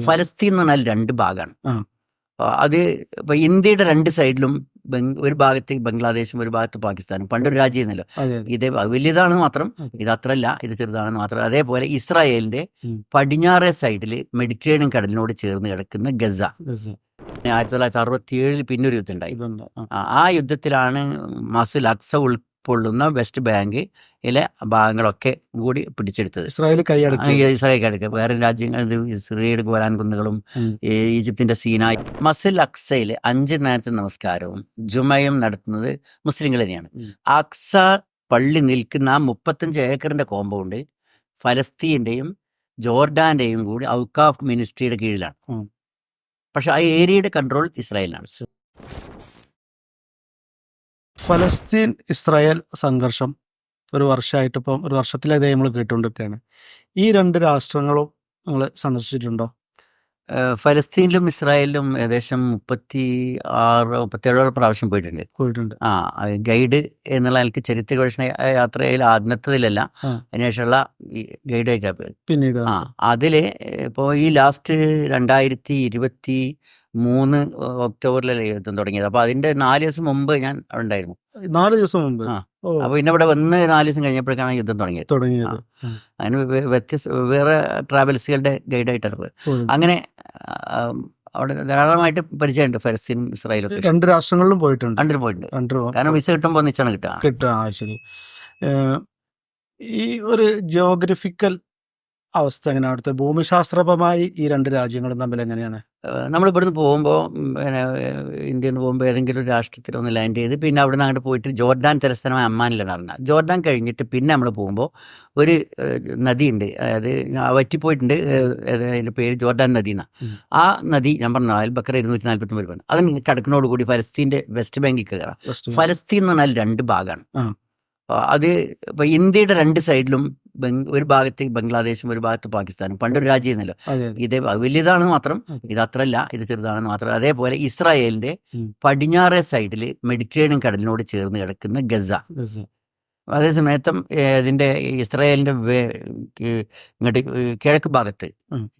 ഫലസ്തീൻ എന്ന് പറഞ്ഞാൽ രണ്ട് ഭാഗമാണ്. അത് ഇപ്പൊ ഇന്ത്യയുടെ രണ്ട് സൈഡിലും ഒരു ഭാഗത്ത് ബംഗ്ലാദേശും ഒരു ഭാഗത്ത് പാകിസ്ഥാനും. പണ്ടൊരു രാജ്യമായിരുന്നല്ലോ ഇതേ വലിയതാണെന്ന് മാത്രം. ഇത് അത്രല്ല ഇത് ചെറുതാണെന്ന് മാത്രം. അതേപോലെ ഇസ്രായേലിന്റെ പടിഞ്ഞാറേ സൈഡിൽ മെഡിറ്ററേനിയൻ കടലിനോട് ചേർന്ന് കിടക്കുന്ന ഗസ. ആയിരത്തി തൊള്ളായിരത്തി അറുപത്തി ഏഴിൽ പിന്നൊരു യുദ്ധം ഉണ്ടായി. ആ. യുദ്ധത്തിലാണ് മസുൽ അക്സ ഉൾക്കൊള്ളുന്ന വെസ്റ്റ് ബാങ്ക് ബാങ്കിലെ ഭാഗങ്ങളൊക്കെ കൂടി പിടിച്ചെടുത്തത്. ഇസ്രായേൽ കൈയടക്കി. കൈയടക്കുക വേറെ രാജ്യങ്ങൾ ഇസ്രേലിയുടെ ഇസ്രയേൽ ഗോലാൻ കുന്നുകളും ഈജിപ്തിന്റെ സീനായി. മസിൽ അക്സയിൽ അഞ്ച് നേരത്തെ നമസ്കാരവും ജുമയും നടത്തുന്നത് മുസ്ലിങ്ങൾ തന്നെയാണ്. അക്സ പള്ളി നിൽക്കുന്ന ആ മുപ്പത്തഞ്ച് ഏക്കറിന്റെ കോമ്പൗണ്ട് ഫലസ്തീന്റെയും ജോർഡാന്റെയും കൂടി ഔക്കാഫ് മിനിസ്ട്രിയുടെ കീഴിലാണ്. പക്ഷെ ആ ഏരിയയുടെ കൺട്രോൾ ഇസ്രായേലിനാണ്. ഫലസ്തീൻ ഇസ്രായേൽ സംഘർഷം ഒരു വർഷമായിട്ട് ഇപ്പം ഒരു വർഷത്തിലേതായി നമ്മൾ കേട്ടുകൊണ്ടിരിക്കുകയാണ്. ഈ രണ്ട് രാഷ്ട്രങ്ങളും നിങ്ങൾ സന്ദർശിച്ചിട്ടുണ്ടോ? ഫലസ്തീനിലും ഇസ്രായേലിലും ഏകദേശം മുപ്പത്തി ആറ് മുപ്പത്തേഴോളം പ്രാവശ്യം പോയിട്ടുണ്ട്. പോയിട്ടുണ്ട്. ആ ഗൈഡ് എന്നുള്ള എനിക്ക് ചരിത്ര ഗവേഷണ യാത്രയിൽ ആദ്യത്തതിലല്ല. അതിനുശേഷമുള്ള ഗൈഡ് ആയിട്ടാണ് പിന്നീട് ആ അതിൽ ഇപ്പോൾ ഈ ലാസ്റ്റ് രണ്ടായിരത്തി ഇരുപത്തി മൂന്ന് ഒക്ടോബറിലല്ലേ യുദ്ധം തുടങ്ങിയത്. അപ്പൊ അതിന്റെ നാല് ദിവസം മുമ്പ് ഞാൻ അവിടെ ഉണ്ടായിരുന്നു. നാല് ദിവസം മുമ്പ്? ആ. അപ്പോൾ പിന്നെ ഇവിടെ വന്ന് നാല് ദിവസം കഴിഞ്ഞപ്പോഴേക്കാണ് യുദ്ധം തുടങ്ങിയത്. തുടങ്ങിയത്. അതിന് വ്യ- വ്യത്യസ്ത വേറെ ട്രാവൽസുകളുടെ ഗൈഡായിട്ടാണ്. പോയത് അങ്ങനെ അവിടെ ധാരാളമായിട്ട് പരിചയമുണ്ട് ഫലസ്തീനും ഇസ്രായേലും രണ്ട് രാഷ്ട്രങ്ങളിലും പോയിട്ടുണ്ട്. രണ്ടിലും പോയിട്ടുണ്ട്. കാരണം വിസ കിട്ടുമ്പോൾ ഒന്നിച്ചാണ് കിട്ടുക. കിട്ടുക. ശരി. ഈ ഒരു ജിയോഗ്രഫിക്കൽ അവസ്ഥ എങ്ങനെയാണ് അവിടുത്തെ? ഭൂമിശാസ്ത്രപരമായി ഈ രണ്ട് രാജ്യങ്ങളും തമ്മിൽ എങ്ങനെയാണ്? നമ്മൾ ഇവിടുന്ന് പോകുമ്പോൾ പിന്നെ ഇന്ത്യയിൽ നിന്ന് പോകുമ്പോൾ ഏതെങ്കിലും ഒരു രാഷ്ട്രത്തിൽ ഒന്ന് ലാൻഡ് ചെയ്ത് പിന്നെ അവിടെ നിന്ന് അങ്ങോട്ട് പോയിട്ട് ജോർഡാൻ തലസ്ഥാനമായ അമ്മാനിലാണ് ഇറങ്ങുക ജോർഡാൻ കഴിഞ്ഞിട്ട് പിന്നെ നമ്മൾ പോകുമ്പോൾ ഒരു നദിയുണ്ട്. അതായത് ഞാൻ വറ്റിപ്പോയിട്ടുണ്ട് അതിന്റെ പേര് ജോർഡാൻ നദി എന്നാണ് ആ നദി ഞാൻ പറഞ്ഞു അയൽബക്കർ ഇരുന്നൂറ്റി നാൽപ്പത്തി ഒമ്പത് അത് കൂടി ഫലസ്തീന്റെ വെസ്റ്റ് ബാങ്കിൽ കയറാം. ഫലസ്തീൻ എന്ന് പറഞ്ഞാൽ രണ്ട് ഭാഗമാണ്. അത് ഇപ്പോൾ ഇന്ത്യയുടെ രണ്ട് സൈഡിലും ഒരു ഭാഗത്ത് ബംഗ്ലാദേശും ഒരു ഭാഗത്ത് പാകിസ്ഥാനും. പണ്ടൊരു രാജ്യമായിരുന്നല്ലോ. ഇത് വലിയതാണെന്ന് മാത്രം. ഇത് അത്രല്ല ഇത് ചെറുതാണെന്ന് മാത്രം. അതേപോലെ ഇസ്രായേലിന്റെ. പടിഞ്ഞാറേ സൈഡിൽ മെഡിറ്ററേനിയൻ കടലിനോട് ചേർന്ന് കിടക്കുന്ന ഗസ. അതേസമയത്തും അതേ സമയത്തും ഇതിന്റെ ഇസ്രായേലിന്റെ ഇങ്ങോട്ട് കിഴക്ക് ഭാഗത്ത്.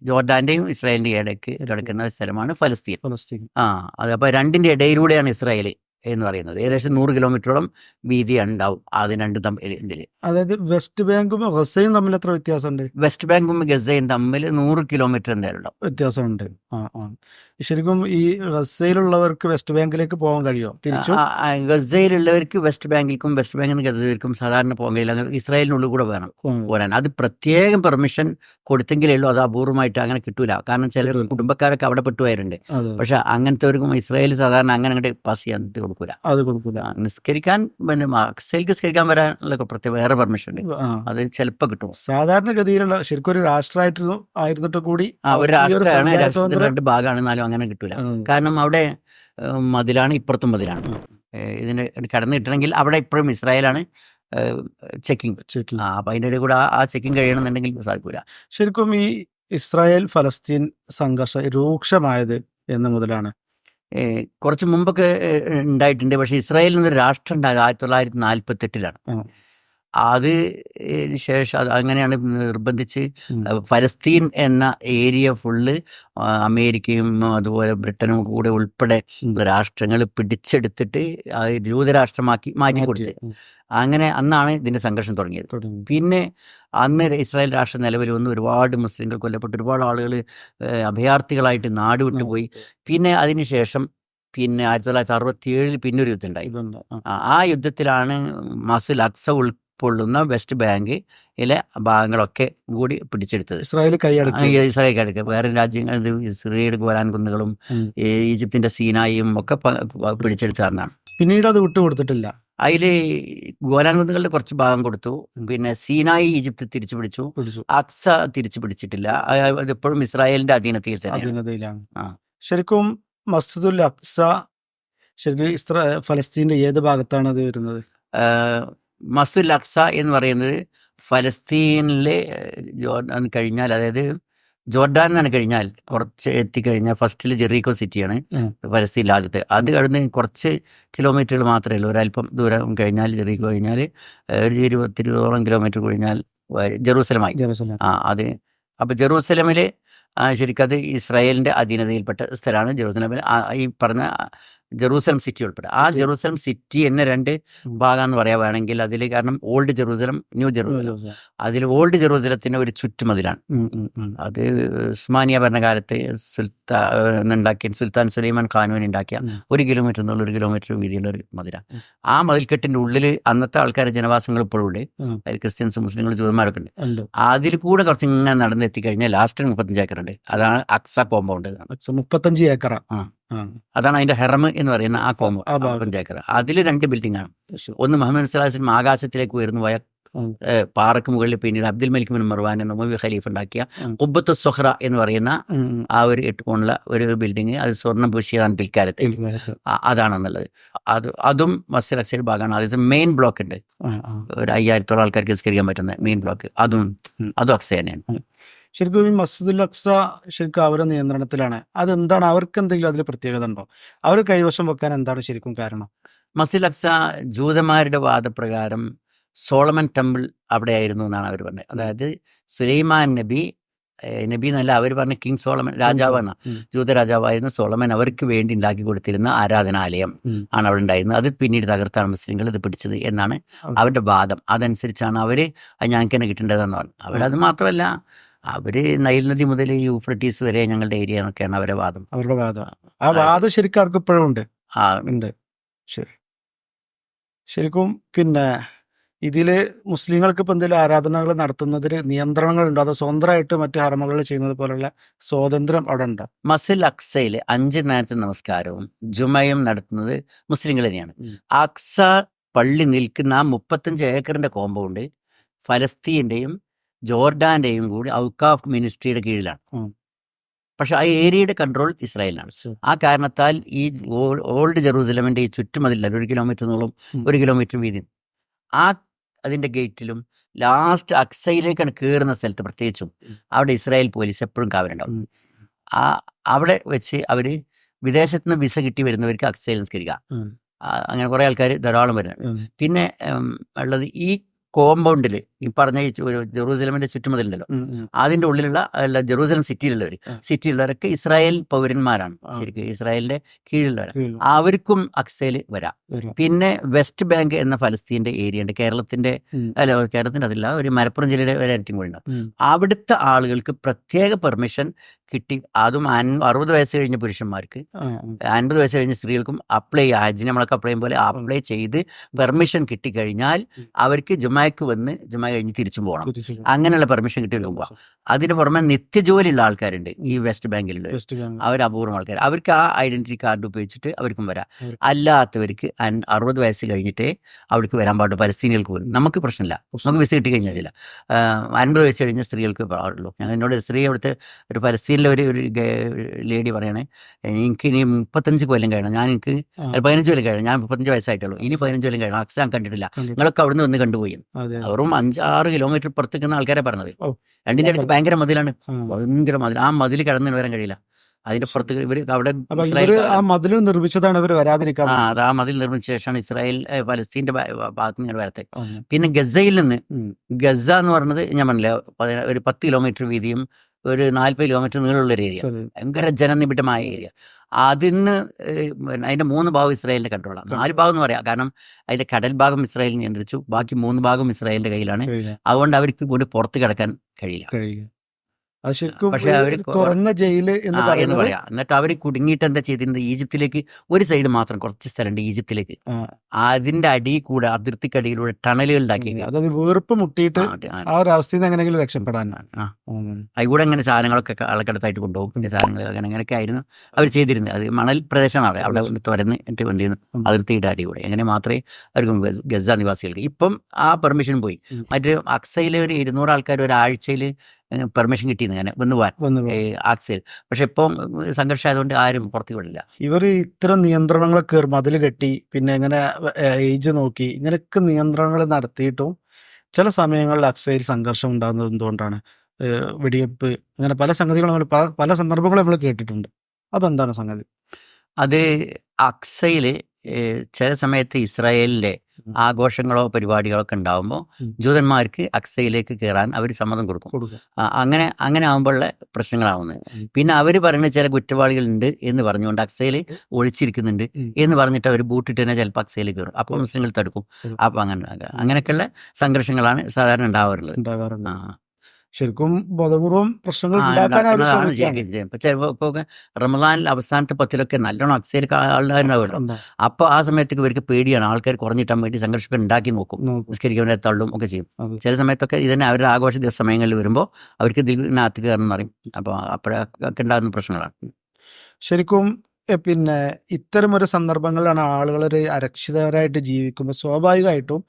ജോർഡാന്റെയും ഇസ്രായേലിന്റെയും ഇടയ്ക്ക് കിടക്കുന്ന സ്ഥലമാണ് ഫലസ്തീൻ. ഫലസ്തീൻ. ആ അത് അപ്പോൾ രണ്ടിന്റെ ഇടയിലൂടെയാണ് ഇസ്രായേൽ എന്ന് പറയുന്നത്. ഏകദേശം നൂറ് കിലോമീറ്ററോളം വീതി ഉണ്ടാവും അത് രണ്ടും തമ്മിൽ അതായത് വെസ്റ്റ് ബാങ്കും ഗസയും തമ്മിൽ എത്ര വ്യത്യാസമുണ്ട്? വെസ്റ്റ് ബാങ്കും ഗസയും തമ്മിൽ നൂറ് കിലോമീറ്റർ എന്തായാലും ഉണ്ടാവും. വ്യത്യാസമുണ്ട്. ആ ആ. ശരിക്കും ഈ ഗസയിലുള്ളവർക്ക് വെസ്റ്റ് ബാങ്കിലേക്ക് പോകാൻ കഴിയുമോ തിരിച്ചു? ഗസയിലുള്ളവർക്ക് വെസ്റ്റ് ബാങ്കിലേക്കും വെസ്റ്റ് ബാങ്കിൽ നിന്ന് ഗസയിലേക്കും സാധാരണ പോകാൻ കഴിയില്ല. ഇസ്രായേലിനുള്ളിൽ കൂടെ വേണം പോരാൻ. അത് പ്രത്യേകം പെർമിഷൻ കൊടുത്തെങ്കിലേ ഉള്ളൂ. അത് അപൂർവമായിട്ട് അങ്ങനെ കിട്ടൂല. കാരണം ചില കുടുംബക്കാരൊക്കെ അവിടെ പെട്ടുപോയവരുണ്ട്. പക്ഷെ പക്ഷെ അങ്ങനത്തെവർക്കും ഇസ്രായേൽ സാധാരണ അങ്ങനെ അങ്ങോട്ട് പാസ് ചെയ്യാൻ കൊടുക്കൂല. അത് കൊടുക്കൂല. നിസ്കരിക്കാൻ പിന്നെ അക്സയിലേക്ക് നിസ്കരിക്കാൻ വരാനുള്ള പ്രത്യേക വേറെ പെർമിഷൻ ഉണ്ട്. അത് ചിലപ്പോൾ കിട്ടും. സാധാരണഗതിയിലുള്ള ശരിക്കും ഒരു രാഷ്ട്രമായിരുന്നു ആയിരുന്നിട്ട് കൂടി ആ ഒരു രാഷ്ട്രമാണ് രാഷ്ട്രത്തിന്റെ രണ്ട് ഭാഗമാണ്. എന്നാലും അങ്ങനെ കിട്ടൂല. കാരണം അവിടെ മതിലാണ് ഇപ്പുറത്തും മതിലാണ്. ഇതിന് കടന്നു കിട്ടണമെങ്കിൽ അവിടെ ഇപ്പോഴും ഇസ്രായേലാണ് ചെക്കിംഗ് ചെക്കിങ്. ആ അപ്പം അതിന്റെ കൂടെ ആ- ചെക്കിങ് കഴിയണമെന്നുണ്ടെങ്കിൽ സാധിക്കൂല. ശരിക്കും ഈ ഇസ്രായേൽ ഫലസ്തീൻ സംഘർഷം രൂക്ഷമായത് എന്ന് മുതലാണ്. കുറച്ച് മുമ്പൊക്കെ ഉണ്ടായിട്ടുണ്ട് പക്ഷേ ഇസ്രായേലിൽ നിന്നൊരു രാഷ്ട്രം ഉണ്ടായത് ആയിരത്തി തൊള്ളായിരത്തി നാൽപ്പത്തി എട്ടിലാണ് ഉം. അത് ശേഷം അങ്ങനെയാണ് നിർബന്ധിച്ച്. ഫലസ്തീൻ എന്ന ഏരിയ ഫുള്ള് അമേരിക്കയും അതുപോലെ ബ്രിട്ടനും കൂടെ ഉൾപ്പെടെ. രാഷ്ട്രങ്ങൾ പിടിച്ചെടുത്തിട്ട് അത് ജൂതരാഷ്ട്രമാക്കി മാറ്റി കൊടുത്തത് അങ്ങനെ അന്നാണ് ഇതിന്റെ സംഘർഷം തുടങ്ങിയത്. പിന്നെ അന്ന് ഇസ്രായേൽ രാഷ്ട്രം നിലവിൽ വന്ന് ഒരുപാട് മുസ്ലിങ്ങൾ കൊല്ലപ്പെട്ട്. ഒരുപാട് ആളുകൾ അഭയാർത്ഥികളായിട്ട് നാട് വിട്ടുപോയി പിന്നെ അതിനുശേഷം പിന്നെ ആയിരത്തി തൊള്ളായിരത്തി അറുപത്തി ഏഴിൽ പിന്നെ ഒരു യുദ്ധം ഉണ്ടായി. ആ. യുദ്ധത്തിലാണ് മസുൽ അക്സ ഉൾക്കൊള്ളുന്ന വെസ്റ്റ് ബാങ്ക് ഇലെ ഭാഗങ്ങളൊക്കെ കൂടി പിടിച്ചെടുത്തത്. ഇസ്രായേൽ കൈയടക്കി. ഇസ്രായേൽക്കാർക്ക് വേറെ രാജ്യങ്ങൾ ഇസ്രയേൽ ഗോലാൻ കുന്നുകളും. ഈജിപ്തിന്റെ സീനായും ഒക്കെ പ- പ- പിടിച്ചെടുത്തതാണ് പിന്നീട് അത് വിട്ടുകൊടുത്തിട്ടില്ല അതിൽ ഗോലാൻ കുന്നുകളുടെ കുറച്ച് ഭാഗം കൊടുത്തു. പിന്നെ സീനായി ഈജിപ്ത് തിരിച്ചു പിടിച്ചു. അക്സ തിരിച്ചു പിടിച്ചിട്ടില്ല. അത് അതിപ്പോഴും ഇസ്രായേലിന്റെ അധീനത്തിൽ അധീനതയിലാണ്. ശരിക്കും മസ്ജിദുൽ അക്സ ശരിക്കും ഇസ്രാ ഫലസ്തീന്റെ ഏത് ഭാഗത്താണ് അത് വരുന്നത്? മസുൽ അക്സ എന്ന് പറയുന്നത് ഫലസ്തീനിലെ ജോർഡാൻ കഴിഞ്ഞാൽ അതായത് ജോർഡാൻ എന്നാണ് കഴിഞ്ഞാൽ കുറച്ച് എത്തിക്കഴിഞ്ഞാൽ ഫസ്റ്റിൽ ജെറീക്കോ സിറ്റിയാണ് ഫലസ്തീനിൽ ആദ്യത്തെ. അത് കഴിഞ്ഞ് കുറച്ച് കിലോമീറ്ററുകൾ മാത്രമേ ഉള്ളൂ. ഒരല്പം ദൂരം കഴിഞ്ഞാൽ ജെറീക്കോ കഴിഞ്ഞാൽ ഒരു ഇരുപത്തിരുപതോളം കിലോമീറ്റർ കഴിഞ്ഞാൽ ജെറൂസലമായി. ജെറുസലേം. ആ അത് അപ്പോൾ ജെറൂസലമിൽ ശരിക്കും അത് ഇസ്രായേലിന്റെ അധീനതയിൽപ്പെട്ട സ്ഥലമാണ് ജെറൂസലമിൽ ഈ പറഞ്ഞ ജെറൂസലം സിറ്റി ഉൾപ്പെടെ. ആ. ജെറൂസലം സിറ്റി എന്നെ രണ്ട് ഭാഗം എന്ന് പറയാൻ വേണമെങ്കിൽ അതിൽ കാരണം ഓൾഡ് ജെറൂസലം ന്യൂ ജെറൂസലം. അതിൽ ഓൾഡ് ജെറൂസലത്തിന് ഒരു ചുറ്റുമതിലാണ്. അത് ഉസ്മാനിയ ഭരണകാലത്ത് സുൽത്താൻ ഉണ്ടാക്കിയ സുൽത്താൻ സുലൈമാൻ ഖാനൂൻ ഉണ്ടാക്കിയ. ഒരു കിലോമീറ്റർ എന്നുള്ള ഒരു കിലോമീറ്റർ വീതിയുള്ള ഒരു മതിലാണ്. ആ മതിൽക്കെട്ടിന്റെ ഉള്ളിൽ അന്നത്തെ ആൾക്കാരുടെ ജനവാസങ്ങൾ ഇപ്പോഴും ഉണ്ട്. അതിൽ ക്രിസ്ത്യൻസ് മുസ്ലിങ്ങൾ ജൂതന്മാരൊക്കെ ഉണ്ട്. അതിൽ കൂടെ കുറച്ച് ഇങ്ങനെ നടന്നെത്തി കഴിഞ്ഞാൽ ലാസ്റ്റ് മുപ്പത്തഞ്ച് ഏക്കർ ഉണ്ട് അതാണ് അക്സ കോമ്പൗണ്ട് മുപ്പത്തഞ്ച് ഏക്കർ ആ. അതാണ് അതിന്റെ ഹെറം എന്ന് പറയുന്ന ആ കോമ്പോ പഞ്ചായക്കര അതിൽ രണ്ട് ബിൽഡിംഗ് ആണ്. ഒന്ന് മുഹമ്മദ് സലാസിനും ആകാശത്തിലേക്ക് ഉയർന്നു പോയ പാറക്ക് മുകളിൽ പിന്നീട് അബ്ദുൽ മലിക് ബിൻ മർവാൻ എന്ന മുബി ഖലീഫ് ഉണ്ടാക്കിയ. കുബത്ത് സൊഹ്റ എന്ന് പറയുന്ന. ആ. ഒരു എട്ട് കോണുള്ള ഒരു ബിൽഡിംഗ് അത് സ്വർണം പൂശിയതാണ് പിൽക്കാലത്ത്. അതാണെന്നുള്ളത്. അത് അതും മസ്ജിദ് അക്സൈഡ് ഭാഗമാണ്. അതായത് മെയിൻ ബ്ലോക്ക് ഉണ്ട്. ഒരു അയ്യായിരത്തോളം ആൾക്കാർക്ക് സ്കരിക്കാൻ പറ്റുന്ന മെയിൻ ബ്ലോക്ക് അതും അതും അക്സൈ തന്നെയാണ്. ശരിക്കും ഈ മസ്ജിദുൽ അക്സ ശരിക്കും അവരുടെ നിയന്ത്രണത്തിലാണ്. അതെന്താണ്? അവർക്ക് എന്തെങ്കിലും അതിൽ പ്രത്യേകത ഉണ്ടോ? അവർ കൈവശം വെക്കാൻ എന്താണ് ശരിക്കും കാരണം? മസ്ജിദ് അക്സ ജൂതന്മാരുടെ വാദപ്രകാരം സോളമൻ ടെമ്പിൾ അവിടെ ആയിരുന്നു എന്നാണ് അവർ പറഞ്ഞത് അതായത് സുലൈമാൻ നബി നബി എന്നല്ല അവർ പറഞ്ഞ കിങ് സോളമൻ രാജാവ് എന്ന ജൂത രാജാവായിരുന്ന സോളമൻ അവർക്ക് വേണ്ടി ഉണ്ടാക്കി കൊടുത്തിരുന്ന ആരാധനാലയം ആണ് അവിടെ ഉണ്ടായിരുന്നത്. അത് പിന്നീട് തകർത്താണ് മുസ്ലിങ്ങൾ ഇത് പിടിച്ചത് എന്നാണ് അവരുടെ വാദം. അതനുസരിച്ചാണ് അവർ ഞങ്ങൾക്ക് തന്നെ കിട്ടേണ്ടതെന്ന് പറഞ്ഞു അവരത് മാത്രമല്ല അവർ നൈൽ നദി മുതൽ യൂഫ്രട്ടീസ് വരെ ഞങ്ങളുടെ ഏരിയ എന്നൊക്കെയാണ് അവരുടെ വാദം. അവരുടെ വാദം. ആ വാദം ശരിക്കും അവർക്ക് ഇപ്പോഴും ഉണ്ട്. ആ. ഉണ്ട്. ശരി. ശരിക്കും പിന്നെ ഇതിൽ മുസ്ലിങ്ങൾക്ക് ഇപ്പം എന്തെങ്കിലും ആരാധനകൾ നടത്തുന്നതിൽ നിയന്ത്രണങ്ങൾ ഉണ്ടോ അതോ സ്വന്തമായിട്ട് മറ്റു ഹർമകൾ ചെയ്യുന്നത് പോലുള്ള സ്വാതന്ത്ര്യം അവിടെ ഉണ്ടോ? മസിൽ അക്സയിൽ അഞ്ച് നേരത്തെ നമസ്കാരവും ജുമയും നടത്തുന്നത് മുസ്ലിങ്ങൾ തന്നെയാണ്. അക്സ പള്ളി നിൽക്കുന്ന ആ മുപ്പത്തഞ്ച് ഏക്കറിന്റെ കോമ്പൗണ്ട് ഫലസ്തീന്റെയും ജോർഡാന്റെയും കൂടി ഔക്കാഫ് മിനിസ്ട്രിയുടെ കീഴിലാണ്. പക്ഷെ ആ ഏരിയയുടെ കൺട്രോൾ ഇസ്രായേലിനാണ്. ആ കാരണത്താൽ ഈ ഓൾഡ് ജെറൂസലമിന്റെ ഈ ചുറ്റുമതില്ല ഒരു കിലോമീറ്റർ നീളം ഉം. ഒരു കിലോമീറ്റർ വീതി ആ അതിന്റെ ഗേറ്റിലും ലാസ്റ്റ് അക്സയിലേക്കാണ് കയറുന്ന സ്ഥലത്ത് പ്രത്യേകിച്ചും അവിടെ ഇസ്രായേൽ പോലീസ് എപ്പോഴും കാവലുണ്ടാവും. ആ അവിടെ വെച്ച് അവർ വിദേശത്ത് നിന്ന് വിസ കിട്ടി വരുന്നവർക്ക് അക്സയിൽ നിസ്കരിക്കുക അങ്ങനെ കുറെ ആൾക്കാർ ധാരാളം വരുന്നുണ്ട്. ഉം. പിന്നെ ഉള്ളത് ഈ കോമ്പൗണ്ടിൽ ഈ പറഞ്ഞ ഈ ഒരു ജെറൂസലമിന്റെ ചുറ്റുമതിലുണ്ടല്ലോ. അതിന്റെ ഉള്ളിലുള്ള അല്ല ജെറൂസലം സിറ്റിയിലുള്ളവർ സിറ്റിയിലുള്ളവരൊക്കെ ഇസ്രായേൽ പൗരന്മാരാണ്. ശരിക്കും ഇസ്രായേലിന്റെ കീഴിലുള്ളവർ അവർക്കും അക്സയിൽ വരാം. പിന്നെ വെസ്റ്റ് ബാങ്ക് എന്ന ഫലസ്തീന്റെ ഏരിയ ഉണ്ട് കേരളത്തിന്റെ. അല്ല കേരളത്തിന്റെ അതില്ല ഒരു മലപ്പുറം ജില്ലയുടെ ഒരു ഏറ്റവും കൂടി ഉണ്ട് ഉം. അവിടുത്തെ ആളുകൾക്ക് പ്രത്യേക പെർമിഷൻ കിട്ടി. അതും അറുപത് വയസ്സ് കഴിഞ്ഞ പുരുഷന്മാർക്ക്. അൻപത് വയസ്സ് കഴിഞ്ഞ സ്ത്രീകൾക്കും അപ്ലൈ ഹജ്ജിന് നമ്മളൊക്കെ അപ്ലൈ പോലെ അപ്ലൈ ചെയ്ത് പെർമിഷൻ കിട്ടിക്കഴിഞ്ഞാൽ. അവർക്ക് ജുമായ്ക്ക് വന്ന് ജുമ കഴിഞ്ഞ് തിരിച്ചു പോകണം. അങ്ങനെയുള്ള പെർമിഷൻ കിട്ടി വരുമ്പോൾ അതിന് പുറമെ നിത്യജോലിയുള്ള ആൾക്കാരുണ്ട്. ഈ വെസ്റ്റ് ബാങ്കിലുള്ള അവർ അപൂർവം ആൾക്കാർ അവർക്ക് ആ ഐഡന്റിറ്റി കാർഡ് ഉപയോഗിച്ചിട്ട് അവർക്കും വരാം. അല്ലാത്തവർക്ക് അറുപത് വയസ്സ് കഴിഞ്ഞിട്ടേ അവർക്ക് വരാൻ പാടുള്ളൂ. പലസ്തീനികൾക്ക് പോലും. നമുക്ക് പ്രശ്നമില്ല. നമുക്ക് വിസ കിട്ടി കഴിഞ്ഞാൽ അൻപത് വയസ്സ് കഴിഞ്ഞ സ്ത്രീകൾക്ക് പാടുള്ളൂ. ഞാൻ എന്നോട് സ്ത്രീ അവിടുത്തെ ഒരു പലസ്തീനിലെ ഒരു ഒരു ലേഡി പറയണേ എനിക്ക് ഇനി മുപ്പത്തഞ്ച് കൊല്ലം കഴിയണം. ഞാൻ എനിക്ക് പതിനഞ്ച് കൊല്ലം കഴിയണം. ഞാൻ മുപ്പത്തഞ്ച് വയസ്സായിട്ടുള്ളൂ. ഇനി പതിനഞ്ച് കൊല്ലം കഴിയണം. അക്സ് ഞാൻ കണ്ടിട്ടില്ല. കണ്ടിട്ട്. നിങ്ങളൊക്കെ അവിടുന്ന് വന്ന് കണ്ടുപോയി. അവരും അഞ്ച് ആറ് കിലോമീറ്റർ പുറത്തേക്കുന്ന ആൾക്കാരെ പറഞ്ഞത്. രണ്ടിന്റെ അടുത്ത് ഭയങ്കര മതിലാണ്. ഭയങ്കര മതിൽ ആ മതിൽ കടന്നു വരാൻ കഴിയില്ല. അതിന്റെ പുറത്ത് ഇവർ അവിടെ ആ മതിൽ നിർമ്മിച്ചതാണ് ഇവർ വരാതിരിക്കാൻ ആ അത് ആ മതിൽ നിർമ്മിച്ച ശേഷമാണ് ഇസ്രായേൽ പലസ്തീന്റെ ഭാഗത്ത് നിന്ന് വരത്തെ. പിന്നെ ഗസയിൽ നിന്ന്. ഗസ എന്ന് പറഞ്ഞത് ഞാൻ മനസ്സിലായി ഒരു പത്ത് കിലോമീറ്റർ വീതിയും ഒരു നാൽപ്പത് കിലോമീറ്റർ നീളമുള്ള ഒരു ഏരിയ. ഭയങ്കര ജനനിബിഡമായ ഏരിയ അതിന് അതിന്റെ അതിന്റെ മൂന്ന് ഭാഗം ഇസ്രായേലിന്റെ കൺട്രോളാണ് നാല് ഭാഗം എന്ന് പറയാം. കാരണം അതിന്റെ കടൽ ഭാഗം ഇസ്രായേൽ നിയന്ത്രിച്ചു. ബാക്കി മൂന്ന് ഭാഗം ഇസ്രായേലിന്റെ കയ്യിലാണ്. അതുകൊണ്ട് അവർക്ക് കൂടി പുറത്ത് കിടക്കാൻ കഴിയില്ല. അത് ശരിക്കും പക്ഷെ അവർ തുറന്ന ജയിൽ എന്ന് പറയാം. എന്നിട്ട് അവർ കുടുങ്ങിയിട്ട് എന്താ ചെയ്തിരുന്നത്? ഈജിപ്തിലേക്ക് ഒരു സൈഡ് മാത്രം കുറച്ച് സ്ഥലമുണ്ട് ഈജിപ്തിലേക്ക്. അതിന്റെ അടി കൂടെ അതിർത്തിക്കടിയിലൂടെ ടണലുകൾ ഉണ്ടാക്കി അതായത് വീർപ്പ് മുട്ടിയിട്ട് ആ ഒരു അവസ്ഥയിൽ നിന്ന് എങ്ങനെയെങ്കിലും രക്ഷപ്പെടാനാണ്. അതിലൂടെ അങ്ങനെ സാധനങ്ങളൊക്കെ ആളക്കടത്തായിട്ട് കൊണ്ടുപോകും. പിന്നെ സാധനങ്ങൾ അങ്ങനെ അങ്ങനെയൊക്കെ ആയിരുന്നു അവർ ചെയ്തിരുന്നത്. അത് മണൽ പ്രദേശമാണ് അവിടെ. അവിടെ തുറന്ന് എന്നിട്ട് വന്നിരുന്നു. അതിർത്തിയുടെ അടി കൂടെ അങ്ങനെ മാത്രമേ അവർക്ക് ഗസ- നിവാസികൾക്ക്. ഇപ്പം ആ പെർമിഷൻ പോയി. മറ്റൊരു അക്സയിലെ ഒരു ഇരുന്നൂറ് ആൾക്കാർ ഒരാഴ്ചയിൽ പെർമിഷൻ കിട്ടിയിരുന്നു അങ്ങനെ വന്ന് പോകാൻ വന്ന് പക്ഷെ ഇപ്പം സംഘർഷം ആയതുകൊണ്ട് ആരും പുറത്തേക്ക് വിടില്ല ഇവർ ഇത്തരം നിയന്ത്രണങ്ങളൊക്കെ മതിൽ കെട്ടി പിന്നെ ഇങ്ങനെ ഏജ് നോക്കി ഇങ്ങനെയൊക്കെ നിയന്ത്രണങ്ങൾ നടത്തിയിട്ടും ചില സമയങ്ങളിൽ അക്സയിൽ സംഘർഷം ഉണ്ടാകുന്നത് എന്തുകൊണ്ടാണ്? വെടിവെപ്പ് അങ്ങനെ പല സംഗതികളും നമ്മൾ പല സന്ദർഭങ്ങളും നമ്മൾ കേട്ടിട്ടുണ്ട്. അതെന്താണ് സംഗതി? അത് അക്സയിൽ ചില സമയത്ത് ഇസ്രായേലിന്റെ ആഘോഷങ്ങളോ പരിപാടികളോ ഒക്കെ ഉണ്ടാകുമ്പോൾ ജൂതന്മാർക്ക് അക്സയിലേക്ക് കയറാൻ അവർ സമ്മതം കൊടുക്കും. അങ്ങനെ അങ്ങനെ ആകുമ്പോഴുള്ള പ്രശ്നങ്ങളാവുന്നത്. പിന്നെ അവർ പറയുന്ന ചില കുറ്റവാളികളുണ്ട് എന്ന് പറഞ്ഞുകൊണ്ട് അക്സയിൽ ഒളിച്ചിരിക്കുന്നുണ്ട് എന്ന് പറഞ്ഞിട്ട് അവർ ബൂട്ടിട്ട് തന്നെ ചിലപ്പോൾ അക്സയിൽ കയറും അപ്പോൾ മുസ്ലിങ്ങൾ തടുക്കും. അപ്പോൾ അങ്ങനെ അങ്ങനെയൊക്കെയുള്ള സംഘർഷങ്ങളാണ് സാധാരണ ഉണ്ടാവാറുള്ളത്. ശരിക്കും ബോധപൂർവം പ്രശ്നങ്ങൾ. ഇപ്പൊ റമദാനിൽ അവസാനത്തെ പത്തിലൊക്കെ നല്ലോണം അക്സയിൽ ആളുണ്ടാവുമല്ലോ അപ്പൊ അപ്പോൾ ആ സമയത്തേക്ക് ഇവർക്ക് പേടിയാണ്. ആൾക്കാർ കുറഞ്ഞിട്ടാൻ വേണ്ടി സംഘർഷമൊക്കെ ഉണ്ടാക്കി നോക്കും. നിസ്കരിക്കുന്നവരെ തള്ളും ഒക്കെ ചെയ്യും. ചില സമയത്തൊക്കെ ഇതിനെ അവരുടെ ആഘോഷ ദിവസ സമയങ്ങളിൽ വരുമ്പോൾ അവർക്ക് ഇതിനകത്ത് കയറണം അറിയും അപ്പോൾ അപ്പോഴൊക്കെ ഉണ്ടാകുന്ന പ്രശ്നങ്ങളാണ്. ശരിക്കും പിന്നെ ഇത്തരം ഒരു സന്ദർഭങ്ങളിലാണ് ആളുകൾ ഒരു അരക്ഷിതരായിട്ട് ജീവിക്കുമ്പോൾ സ്വാഭാവികമായിട്ടും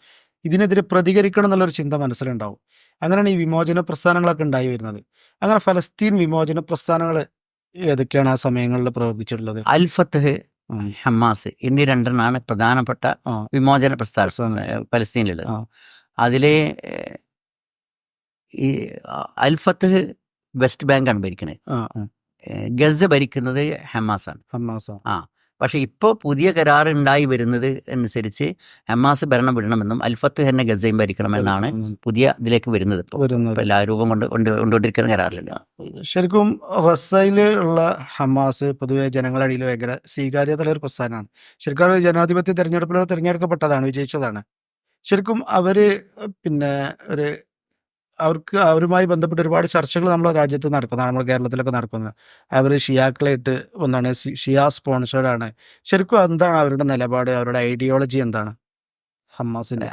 ഇതിനെതിരെ പ്രതികരിക്കണം എന്നുള്ളൊരു ചിന്ത മനസ്സിലുണ്ടാവും. അങ്ങനെയാണ് ഈ വിമോചന പ്രസ്ഥാനങ്ങളൊക്കെ ഉണ്ടായി വരുന്നത്. അങ്ങനെ ഫലസ്തീൻ വിമോചന പ്രസ്ഥാനങ്ങൾ ഏതൊക്കെയാണ് ആ സമയങ്ങളിൽ പ്രവർത്തിച്ചിട്ടുള്ളത്? അൽഫത്ത് ഹമാസ് എന്നീ രണ്ടെണ്ണമാണ് പ്രധാനപ്പെട്ട വിമോചന പ്രസ്ഥാനം ആ. അതിലെ ഈ അൽഫത്ത് വെസ്റ്റ് ബാങ്കാണ് ഭരിക്കുന്നത് ആ, ആ. ഗസ ഭരിക്കുന്നത് ഹമാസാണ്. ഹമാസ പക്ഷേ ഇപ്പോൾ പുതിയ കരാറുണ്ടായി വരുന്നത് അനുസരിച്ച് ഹമാസ് ഭരണം വിടണമെന്നും അൽഫത്ത് തന്നെ ഗസയും ഭരിക്കണമെന്നാണ് പുതിയ ഇതിലേക്ക് വരുന്നത് ഇപ്പോൾ. എല്ലാ രൂപം കൊണ്ട് കൊണ്ട് കൊണ്ടുകൊണ്ടിരിക്കുന്ന കരാറിലല്ല? ശരിക്കും റസയിൽ ഉള്ള ഹമാസ് പൊതുവെ ജനങ്ങളടിയിൽ ഭയങ്കര സ്വീകാര്യതയുള്ള ഒരു പ്രസ്ഥാനമാണ്. ശരിക്കും ജനാധിപത്യ തെരഞ്ഞെടുപ്പിലൂടെ തിരഞ്ഞെടുക്കപ്പെട്ടതാണ് വിജയിച്ചതാണ്. ശരിക്കും അവർ പിന്നെ ഒരു അവർക്ക് അവരുമായി ബന്ധപ്പെട്ട് ഒരുപാട് ചർച്ചകൾ നമ്മുടെ രാജ്യത്ത് നടക്കുന്നതാണ് നമ്മുടെ കേരളത്തിലൊക്കെ നടക്കുന്നത്. അവർ ഷിയാക്കളായിട്ട് ഒന്നാണ്. ഷിയാ സ്പോൺസേഡ് ആണ്. ശരിക്കും എന്താണ് അവരുടെ നിലപാട്? അവരുടെ ഐഡിയോളജി എന്താണ്?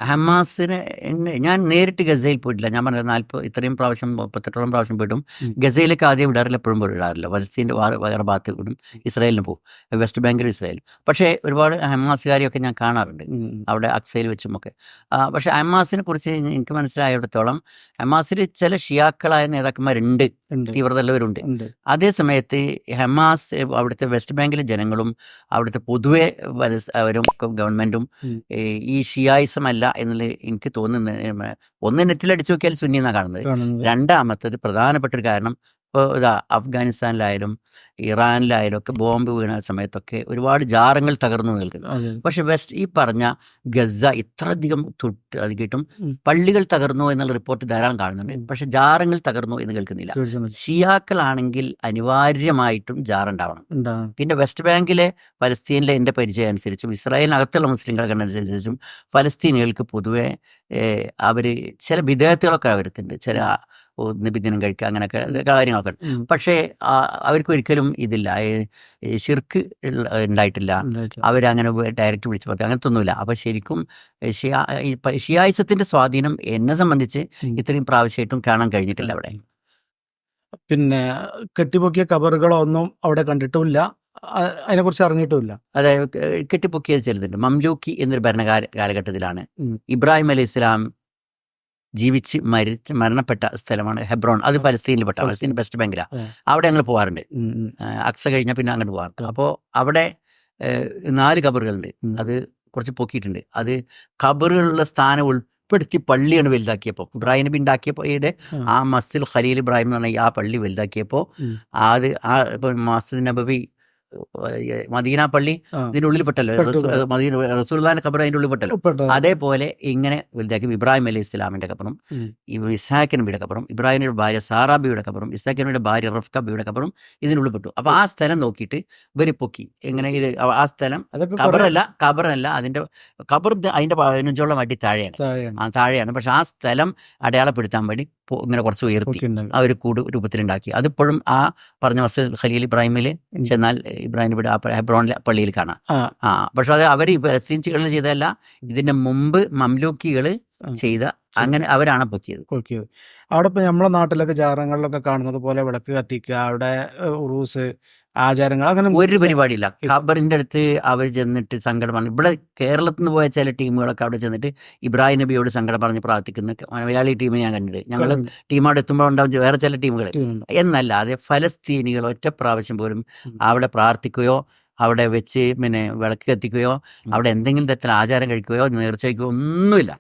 ഹമാസിന്. എന്നെ ഞാൻ നേരിട്ട് ഗസയിൽ പോയിട്ടില്ല. ഞാൻ പറഞ്ഞത് നാൽപ്പത് ഇത്രയും പ്രാവശ്യം മുപ്പത്തെട്ടോളം പ്രാവശ്യം പോയിട്ടും. ഗസയിലേക്ക് ആദ്യം വിടാറില്ല എപ്പോഴും വിടാറില്ല. പലസ്തീന്റെ വേറെ വേറെ ഭാഗത്ത് വിടും ഇസ്രായേലിന് പോകും വെസ്റ്റ് ബാങ്കിലും ഇസ്രായേലും പക്ഷേ ഒരുപാട് ഹമാസുകാരെയൊക്കെ ഞാൻ കാണാറുണ്ട്. അവിടെ അക്സയിൽ വെച്ചുമൊക്കെ. പക്ഷെ ഹമാസിനെ കുറിച്ച് എനിക്ക് മനസ്സിലായിടത്തോളം ഹമാസിൽ ചില ഷിയാക്കളായ നേതാക്കന്മാരുണ്ട്. തീവ്രതയുള്ളവരുണ്ട്. അതേ സമയത്ത് ഹമാസ് അവിടുത്തെ വെസ്റ്റ് ബാങ്കിലെ ജനങ്ങളും അവിടുത്തെ പൊതുവെ അവരും ഗവൺമെന്റും ഗവൺമെന്റും ഈ ഷിയായിസം അല്ല എന്നുള്ള എനിക്ക് തോന്നുന്നത്. ഒന്ന് നെറ്റിലടിച്ചു നോക്കിയാൽ സുന്നി എന്നാണ് കാണുന്നത്. കാണുന്നത്. രണ്ടാമത്തത് പ്രധാനപ്പെട്ട ഒരു കാരണം ഇപ്പോൾ ഇതാ അഫ്ഗാനിസ്ഥാനിലായാലും ഇറാനിലായാലും ഒക്കെ ബോംബ് വീണ സമയത്തൊക്കെ ഒരുപാട് ജാറങ്ങൾ തകർന്നു നിൽക്കുന്നു. പക്ഷെ വെസ്റ്റ് ഈ പറഞ്ഞ ഗസ ഇത്രയധികം തൊട്ട് അധികം പള്ളികൾ തകർന്നു എന്നുള്ള റിപ്പോർട്ട് ധാരാളം കാണുന്നുണ്ട്. പക്ഷെ ജാറങ്ങൾ തകർന്നു എന്ന് കേൾക്കുന്നില്ല. ഷിയാക്കളാണെങ്കിൽ അനിവാര്യമായിട്ടും ജാറുണ്ടാവണം. പിന്നെ വെസ്റ്റ് ബാങ്കിലെ പലസ്തീനിലെ എന്റെ പരിചയം അനുസരിച്ചും ഇസ്രായേലിനകത്തുള്ള മുസ്ലിങ്ങളെ അനുസരിച്ചും പലസ്തീനികൾക്ക് പൊതുവെ അവർ ചില വിധേയത്തുകളൊക്കെ അവർക്കുണ്ട് ചില നിബിദിനം കഴിക്കുക അങ്ങനെയൊക്കെ കാര്യങ്ങളൊക്കെ പക്ഷേ അവർക്ക് ഒരിക്കലും ഇതില്ല. ശിർക്ക് ഉണ്ടായിട്ടില്ല. അവരങ്ങനെ ഡയറക്റ്റ് വിളിച്ച് പറഞ്ഞു അങ്ങനത്തെ ഒന്നുമില്ല അപ്പോൾ ശരിക്കും ഷിയായിസത്തിന്റെ സ്വാധീനം എന്നെ സംബന്ധിച്ച് ഇത്രയും പ്രാവശ്യമായിട്ടും കാണാൻ കഴിഞ്ഞിട്ടില്ല അവിടെ. പിന്നെ കെട്ടിപ്പൊക്കിയ കബറുകളോ ഒന്നും അവിടെ കണ്ടിട്ടുമില്ല. അതിനെ അതിനെക്കുറിച്ച് അറിഞ്ഞിട്ടുമില്ല. അതെ കെട്ടിപ്പൊക്കിയത് ചിലതുണ്ട്. മംലൂക്കി എന്നൊരു ഭരണകാല കാലഘട്ടത്തിലാണ് ഇബ്രാഹിം അലി ഇസ്ലാം ജീവിച്ച് മരിച്ച് മരണപ്പെട്ട സ്ഥലമാണ് ഹെബ്രോൺ. അത് പലസ്തീനിൽപ്പെട്ട പെട്ട ബെസ്റ്റ് വെസ്റ്റ് ബാങ്കിലാണ് അവിടെ ഞങ്ങൾ പോകാറുണ്ട് അക്സ കഴിഞ്ഞാൽ പിന്നെ അങ്ങോട്ട് പോകാറുണ്ട് അപ്പോൾ അവിടെ നാല് കബറുകളുണ്ട്. അത് കുറച്ച് പൊക്കിയിട്ടുണ്ട്. അത് കബറുകളുള്ള സ്ഥാനം ഉൾപ്പെടുത്തി പള്ളിയാണ് വലുതാക്കിയപ്പോൾ ഇബ്രാഹിം നബി ഉണ്ടാക്കിയപ്പോൾ ആ. മസ്സിൽ മസ്ജിദ് ഖലീൽ ഇബ്രാഹിം എന്ന് പറഞ്ഞ ആ പള്ളി വലുതാക്കിയപ്പോൾ അത് ആ ഇപ്പം മസ്ജിദ് നബവി ഏഹ്, മദീന പള്ളി ഇതിന്റെ ഉള്ളിൽപ്പെട്ടല്ലോ മദീന റസൂൽദാന്റെ ഖബർ അതിന്റെ ഉള്ളിൽ പെട്ടല്ലോ. അതേപോലെ ഇങ്ങനെ വലുതാക്കി ഇബ്രാഹിം അലി ഇസ്ലാമിന്റെ കബറും ഉം. ഈ ഇസാഖ് നബിയുടെ കബറും ഇബ്രാഹിമിന്റെ ഭാര്യ സാറാബിയുടെ കബറും ഇസാഖ് നബിയുടെ ഭാര്യ റഫ്കബിയുടെ കബറും പെട്ടു. അപ്പൊ ആ സ്ഥലം നോക്കിയിട്ട് ഇവർ പൊക്കി. എങ്ങനെ ഇത് ആ സ്ഥലം കബറല്ല കബറല്ല അതിന്റെ കബർ അതിന്റെ പതിനഞ്ചോളം അടി താഴെയാണ്. താഴെയാണ്. ആ താഴെയാണ്. പക്ഷെ ആ സ്ഥലം അടയാളപ്പെടുത്താൻ വേണ്ടി ഇങ്ങനെ കുറച്ച് ഉയർത്തി. ആ ഒരു കൂട് രൂപത്തിലുണ്ടാക്കി. അതിപ്പോഴും ആ പറഞ്ഞ വസ്തു ഖലീൽ ഇബ്രാഹിമിൽ. ചെന്നാൽ ഇബ്രാഹിം ഇവിടെ ആ ഹെബ്രോണിലെ പള്ളിയിൽ കാണാം. ആ. പക്ഷെ അത് അവർ പലസ്തീൻസികൾ ചെയ്തതല്ല ഇതിന്റെ മുമ്പ് മംലൂക്കികൾ ചെയ്ത അങ്ങനെ അവരാണ് പൊക്കിയത്. പൊക്കിയത്. അവിടെ ഇപ്പൊ നമ്മളെ നാട്ടിലൊക്കെ ജാറങ്ങളിലൊക്കെ കാണുന്നത് പോലെ വിളക്ക് കത്തിക്കുക അവിടെ ഉറൂസ് ആചാരങ്ങൾ അങ്ങനെ ഒരു പരിപാടിയില്ല. ഖബറിന്റെ അടുത്ത് അവർ ചെന്നിട്ട് സങ്കടം പറഞ്ഞു. ഇവിടെ കേരളത്തിൽ നിന്ന് പോയ ചില ടീമുകളൊക്കെ അവിടെ ചെന്നിട്ട് ഇബ്രാഹിം നബിയോട് സങ്കടം പറഞ്ഞ് പ്രാർത്ഥിക്കുന്ന മലയാളി ടീമിനെ ഞാൻ കണ്ടിട്ട് ഞങ്ങൾ ടീം അവിടെ എത്തുമ്പോൾ ഉണ്ടാവും വേറെ ചില ടീമുകൾ. എന്നല്ലാതെ ഫലസ്തീനികൾ ഒറ്റ പ്രാവശ്യം പോലും അവിടെ പ്രാർത്ഥിക്കുകയോ അവിടെ വെച്ച് പിന്നെ വിളക്ക് കത്തിക്കുകയോ അവിടെ എന്തെങ്കിലും തരത്തിൽ ആചാരം കഴിക്കുകയോ നേർച്ച വയ്ക്കുകയോ ഒന്നുമില്ല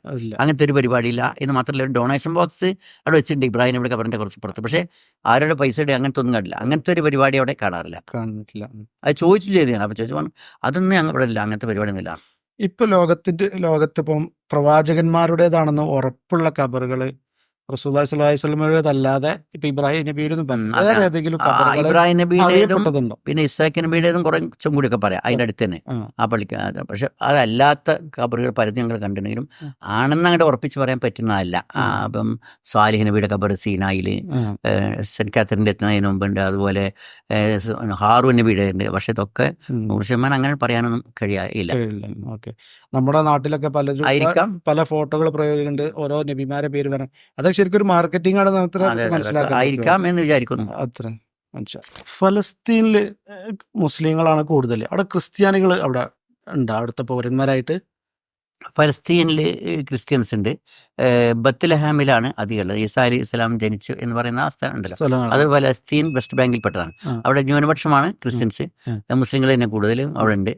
അങ്ങനത്തെ ഒരു പരിപാടിയില്ല എന്ന് മാത്രമല്ല ഒരു ഡൊണേഷൻ ബോക്സ് അവിടെ വെച്ചിട്ടുണ്ട് ഇബ്രാഹിം ഇവിടെ കബറിന്റെ കുറച്ച് പുറത്ത്. പക്ഷേ ആരുടെ പൈസയുടെ അങ്ങനത്തെ ഒന്നും കണ്ടില്ല അങ്ങനത്തെ ഒരു പരിപാടി അവിടെ കാണാറില്ല. കാണില്ല. അത് ചോദിച്ചു ചെയ്തു ഞാൻ അപ്പോൾ ചോദിച്ചു അതൊന്നും ഞങ്ങൾ ഇവിടെ ഇല്ല. അങ്ങനത്തെ പരിപാടി ഒന്നുമില്ല ഇപ്പൊ ലോകത്തിന്റെ ലോകത്തിപ്പം പ്രവാചകന്മാരുടേതാണെന്ന് ഉറപ്പുള്ള കബറുകൾ സ്വല്ലല്ലാഹി അലൈഹി വസല്ലമയുടേതല്ലാതെ ഇപ്പൊ ഇബ്രാഹിം നബിയുടെ ഒന്നും ഉം, വേറെ അതെ. ഏതെങ്കിലും ആ, കബറുകൾ ഇബ്രാഹിം നബിയുടേതും അറിയപ്പെട്ടതുണ്ടോ? പിന്നെ ഇസാഖ് നബിയുടേതും കുറച്ചും കൂടി ഒക്കെ പറയാം അതിന്റെ അടുത്ത് തന്നെ ആ. ആ പള്ളിക്ക് പക്ഷെ അതല്ലാത്ത കബറുകൾ പലതും ഞങ്ങൾ കണ്ടിട്ടുണ്ടെങ്കിലും ആണെന്ന് അങ്ങോട്ട് ഉറപ്പിച്ച് പറയാൻ പറ്റുന്നതല്ല. ആ, അപ്പം സ്വാലിഹ് നബിയുടെ കബർ സീനായിൽ ആ, സെന്റ് കാത്തറിന്റെ എത്തുന്നതിന് മുമ്പുണ്ട്. അതുപോലെ ഏഹ്, സ് ഹാറു നബിയുടെ ഉണ്ട് പക്ഷെ ഇതൊക്കെ ഉം. നൂറ് ശതമാനം അങ്ങനെ പറയാനൊന്നും കഴിയാ ഇല്ല. ഓക്കെ. നമ്മുടെ നാട്ടിലൊക്കെ പലരും പല ഫോട്ടോകൾ പ്രയോഗിക്കുന്നുണ്ട്. ഓരോ നബിമാരെ പേര് വരാൻ അതൊക്കെ ശരിക്കും ഒരു മാർക്കറ്റിംഗ് ആണ് അതെ, അതെ, അതെ. ആയിരിക്കാം എന്ന് വിചാരിക്കുന്നു. അത്ര. ഫലസ്തീനിൽ മുസ്ലിങ്ങളാണ് കൂടുതൽ അവിടെ ക്രിസ്ത്യാനികൾ അവിടെ ഉണ്ട്. അവിടുത്തെ പൗരന്മാരായിട്ട്. ഫലസ്തീനിൽ ക്രിസ്ത്യൻസ് ഉണ്ട്. ബത്ലഹാമിലാണ് അധികമുള്ളത് ഈസാ അലി ഇസ്ലാം ജനിച്ചു എന്ന് പറയുന്ന ആ സ്ഥലം ഉണ്ടല്ലോ. അത് ഫലസ്തീൻ വെസ്റ്റ് ബാങ്കിൽ പെട്ടതാണ്. അവിടെ ന്യൂനപക്ഷമാണ് ക്രിസ്ത്യൻസ്. മുസ്ലിങ്ങൾ തന്നെ കൂടുതലും അവിടെ ഉണ്ട്.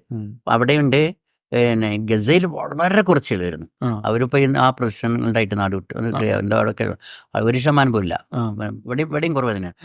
അവിടെയുണ്ട് പിന്നെ ഗസയിൽ വളരെ കുറച്ച് വരുന്നു അവരിപ്പോ ആ പ്രശ്നങ്ങളുണ്ടായിട്ട് നാട് വിട്ടു എന്താ ഒരു ശതമാനം പോലും ഇല്ല. ഇവിടെ ഇവിടെയും കുറവ് തന്നെയാണ്.